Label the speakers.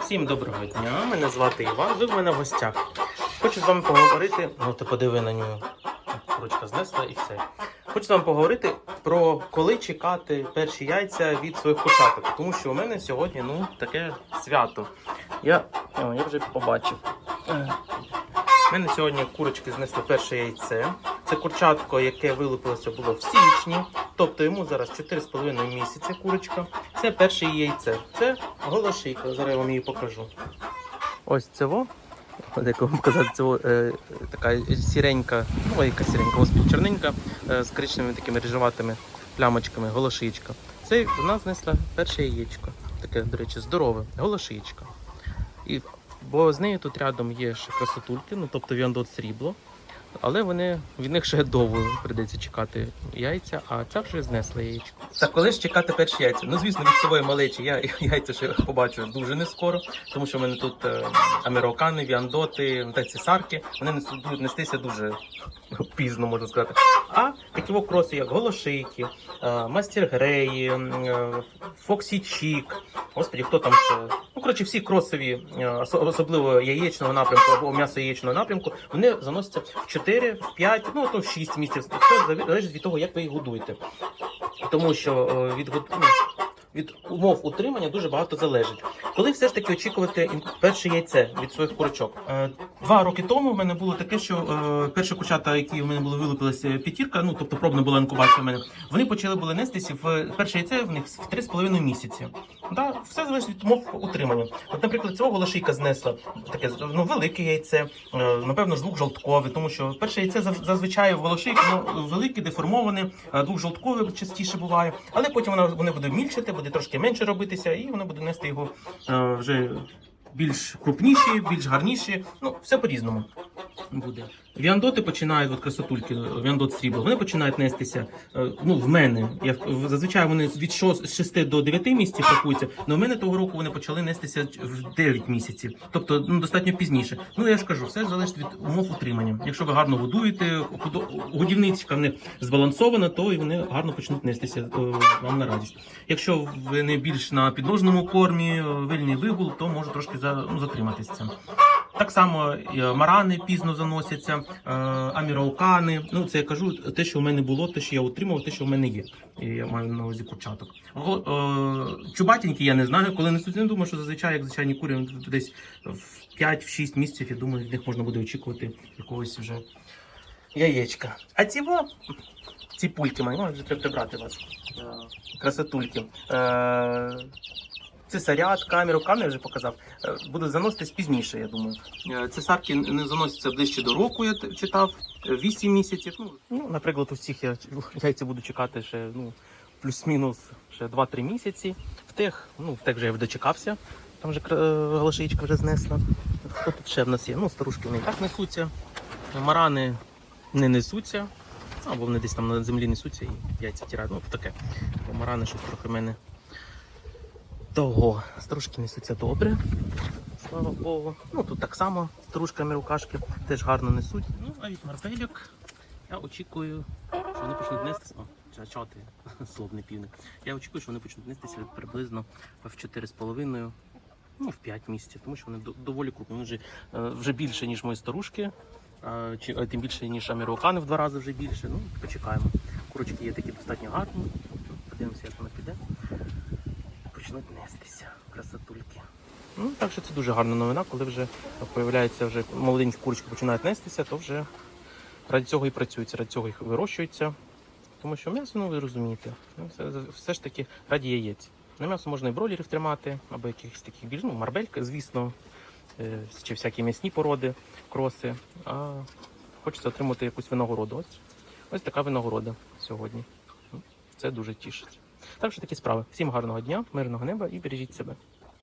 Speaker 1: Всім доброго дня, мене звати Іван, ви в мене в гостях. Хочу з вами поговорити, ну ти подиви на нього, курочка знесла і все. Хочу з вами поговорити про коли чекати перші яйця від своїх курчаток, тому що у мене сьогодні ну, таке свято. Я, о, я вже побачив. У мене сьогодні курочки знесли перше яйце. Це курчатко, яке вилупилося було в січні, тобто йому зараз 4,5 місяці курочка. Це перше яйце. Це голошийка. Зараз я вам її покажу. Ось це во. Як вам показати, це е, така сіренька, ну яка сіренька, господи, чорненька, е, з коричневими такими ріжуватими плямочками, голошиєчка. Це вона знесла перше яєчко. Таке, до речі, здорове, голошиєчка. І, бо з нею тут рядом є ще красотульки, ну тобто віандот срібло. Але вони від них ще довго прийдеться чекати яйця, а ця вже знесла яєчко. Та коли ж чекати перші яйця? Ну звісно, від сової малечі я яйця ще побачу дуже не скоро, тому що в мене тут е, американи, віандоти, та ці сарки, вони несуть- будуть нестися дуже пізно, можна сказати. А такі во кроси, як голошийки, е, мастер греї, е, Фоксі Чік, господі, хто там ще. Ну, коротше, всі кросові, е, особливо яєчного напрямку або м'ясо яєчного напрямку, вони заносяться в 4, в 5, ну то в 6 місяців. Все залежить від того, як ви їх годуєте. Тому що е, від, ну, від умов утримання дуже багато залежить. Коли все ж таки очікувати перше яйце від своїх курочок? Е, Два роки тому в мене було таке, що е, перші курчата, які в мене були вилупилася п'ятірка, ну тобто пробна була інкубація в мене, вони почали були нестися в перше яйце в них в 3,5 місяці. Да, все залежить від умов утримання. От, наприклад, цього голошийка знесла таке ну, велике яйце, е, напевно, ж двохжолткове, тому що перше яйце зазвичай в голошийки ну, велике, деформоване, двохжолткове частіше буває, але потім вона вони буде мільчати, буде трошки менше робитися, і вона буде нести його е, вже більш крупніші, більш гарніші. Ну, все по-різному буде. Віандоти починають, от красотульки, віандот срібло, вони починають нестися. е, Ну, в мене. Я зазвичай вони від 6 до 9 місяців пакуються, але в мене того року вони почали нестися в 9 місяців. Тобто ну, достатньо пізніше. Ну я ж кажу, все залежить від умов утримання. Якщо ви гарно годуєте, годівницька в них збалансована, то і вони гарно почнуть нестися е, вам на радість. Якщо ви не більш на підложному кормі, е, вильний вигул, то може трошки за, ну, затриматись цим. Так само е, марани пізно заносяться, е, аміраукани. Ну це я кажу, те, що в мене було, те, що я отримав, те, що в мене є. І Я маю на увазі курчаток. Е, Чубатінькі я не знаю, коли несуть. Не думаю, що зазвичай, як звичайні курі, десь в 5-6 місяців, я думаю, від них можна буде очікувати якогось вже яєчка. А ці во, ці пульки мої, ну, вже треба прибрати вас. Красотульки. Е, Цесарят, камеру, камеру вже показав. Е, Буду заноситись пізніше, я думаю. Е, Цесарки не заносяться ближче до року, я читав, 8 місяців. Ну, ну, наприклад, у всіх я яйця буду чекати ще ну, плюс-мінус ще 2-3 місяці. В тих, ну, в тих вже я дочекався. Там вже голошичка вже знесла. Хто тут ще в нас є? Ну, старушки вони і так несуться. Марани не несуться. Або вони десь там на землі несуться і яйця тирають. Ну, таке. Бо марани щось трохи мене того. Старушки несуться добре. Слава Богу. Ну тут так само старушками рукашки теж гарно несуть. Ну, а від марбельок я очікую, що вони почнуть нестися. О, ча- чати, словний півник. Я очікую, що вони почнуть нестися приблизно в 4,5, ну в 5 місяців, тому що вони доволі крупні. Вони вже, е, вже більше, ніж мої старушки. Чи тим більше, ніж амірокани в два рази вже більше. Ну, почекаємо. Курочки є такі достатньо гарні. Подивимося, як вона піде почнуть нестися красотульки. Ну, так що це дуже гарна новина, коли вже появляється вже молоденькі курочки починають нестися, то вже раді цього і працюється, раді цього їх вирощується. Тому що м'ясо, ну ви розумієте, ну, все, все ж таки раді яєць. На м'ясо можна і бройлерів тримати, або якихось таких більш, ну, марбелька, звісно, е, чи всякі м'ясні породи, кроси. А хочеться отримати якусь винагороду. Ось, ось така винагорода сьогодні. Це дуже тішить. Так що такі справи. Всім гарного дня, мирного неба і бережіть себе.